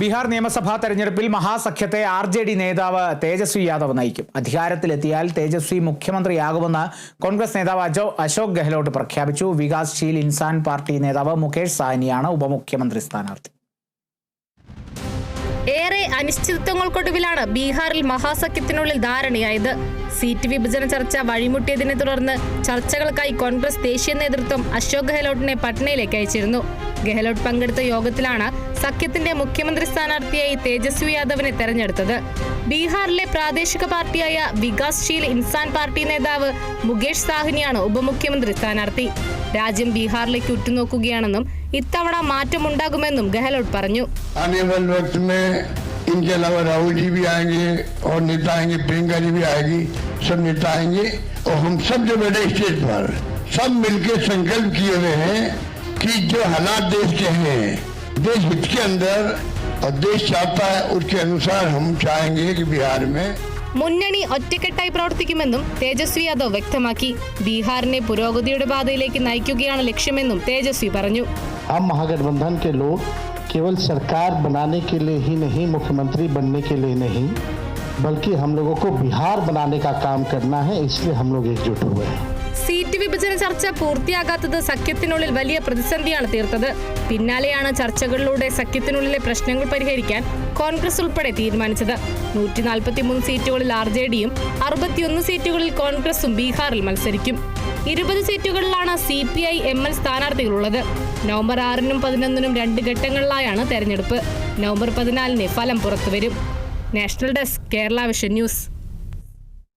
ബീഹാർ നിയമസഭാ തെരഞ്ഞെടുപ്പിൽ മഹാസഖ്യത്തെ R J D നേതാവ് തേജസ്വി യാദവ് നയിക്കും. അധികാരത്തിലെത്തിയാൽ തേജസ്വി മുഖ്യമന്ത്രിയാകുമെന്ന് കോൺഗ്രസ് നേതാവ് അജോ അശോക് ഗെഹ്ലോട്ട് പ്രഖ്യാപിച്ചു. വികാസ്ശീൽ ഇൻസാൻ പാർട്ടി നേതാവ് മുകേഷ് സാഹ്നിയാണ് ഉപമുഖ്യമന്ത്രി സ്ഥാനാർത്ഥി. ഏറെ അനിശ്ചിതത്വങ്ങൾക്കൊടുവിലാണ് ബീഹാറിൽ മഹാസഖ്യത്തിനുള്ളിൽ ധാരണയായത്. സീറ്റ് വിഭജന ചർച്ച വഴിമുട്ടിയതിനെ തുടർന്ന് ചർച്ചകൾക്കായി കോൺഗ്രസ് ദേശീയ നേതൃത്വം അശോക് ഗെഹ്ലോട്ടിനെ പട്നയിലേക്ക് അയച്ചിരുന്നു. ഗെഹ്ലോട്ട് പങ്കെടുത്ത യോഗത്തിലാണ് സഖ്യത്തിന്റെ മുഖ്യമന്ത്രി സ്ഥാനാർത്ഥിയായി തേജസ്വി യാദവിനെ തെരഞ്ഞെടുത്തത്. ബീഹാറിലെ പ്രാദേശിക പാർട്ടിയായ വികാസ്ശീൽ ഇൻസാൻ പാർട്ടി നേതാവ് മുകേഷ് സാഹ്നിയാണ് ഉപമുഖ്യമന്ത്രി സ്ഥാനാർത്ഥി. രാജ്യം ബീഹാറിലേക്ക് ഉറ്റുനോക്കുകയാണെന്നും ഇത്തവണ മാറ്റമുണ്ടാകുമെന്നും ഗെഹ്ലോട്ട് പറഞ്ഞു. इनके अलावा राहुल जी भी आएंगे और नेता आएंगे प्रियंका जी भी आएगी सब नेता आएंगे और हम सब जो बैठे स्टेज पर सब मिलकर संकल्प किए हुए हैं कि जो हालात देश के हैं देश हित के अंदर और देश चाहता है उसके अनुसार हम चाहेंगे कि बिहार में മുന്നണി ഒറ്റക്കെട്ടായി പ്രവർത്തിക്കുമെന്നും തേജസ്വി യാദവ് വ്യക്തമാക്കി ബീഹാറിനെ പുരോഗതിയുടെ പാതയിലേക്ക് നയിക്കുകയാണ് ലക്ഷ്യമെന്നും തേജസ്വി പറഞ്ഞു हम महागठबंधन के लोग केवल सरकार बनाने के लिए ही नहीं, मुख्यमंत्री बनने के लिए नहीं, बल्कि हम लोगों को बिहार बनाने का काम करना है, इसलिए हम लोग एकजुट हुए हैं। सीट വിഭജന ചർച്ച പൂർത്തിയാകാത്തത് സഖ്യത്തിനുള്ളിൽ വലിയ പ്രതിസന്ധിയാണ് തീർത്തത്. പിന്നാലെയാണ് ചർച്ചകളിലൂടെ സഖ്യത്തിനുള്ളിലെ പ്രശ്നങ്ങൾ പരിഹരിക്കാൻ കോൺഗ്രസ് ഉൾപ്പെടെ തീരുമാനിച്ചത്. നൂറ്റി നാൽപ്പത്തിമൂന്ന് സീറ്റുകളിൽ ആർ ജെ ഡിയും അറുപത്തിയൊന്ന് സീറ്റുകളിൽ കോൺഗ്രസും ബീഹാറിൽ മത്സരിക്കും. ഇരുപത് സീറ്റുകളിലാണ് C P I M L സ്ഥാനാർത്ഥികളുള്ളത്. November ആറിനും പതിനൊന്നിനും രണ്ട് ഘട്ടങ്ങളിലായാണ് തെരഞ്ഞെടുപ്പ്. നവംബർ പതിനാലിന് ഫലം പുറത്തുവരും. National desk Kerala vision news.